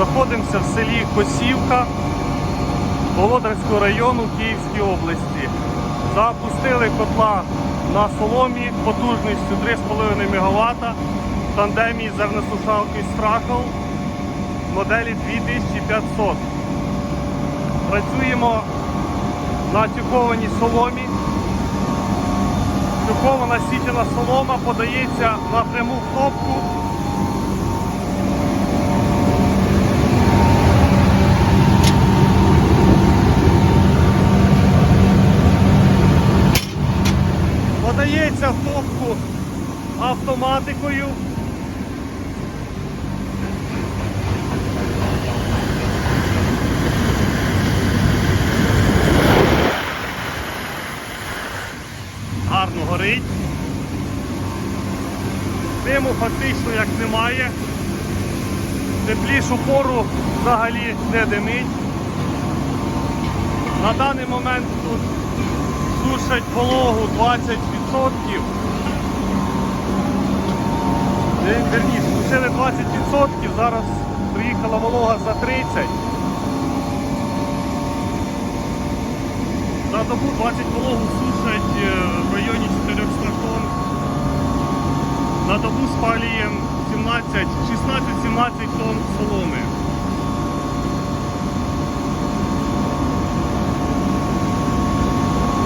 Знаходимося в селі Косівка Володарського району Київської області. Запустили котла на соломі потужністю 3,5 МВт в тандемі зерносушалки Страхол моделі 2500. Працюємо на тюкованій соломі. Тюкована січена солома подається на пряму кнопку Подається в топку автоматикою. Гарно горить. Диму фактично як немає. Теплішу пору взагалі не димить. На даний момент тут сушать вологу 20%. Е, Верніше, сушили 20%, зараз приїхала волога за 30%. За добу 20 вологу сушать е, в районі 400 тонн. На добу спалюємо 17, 16-17 тонн.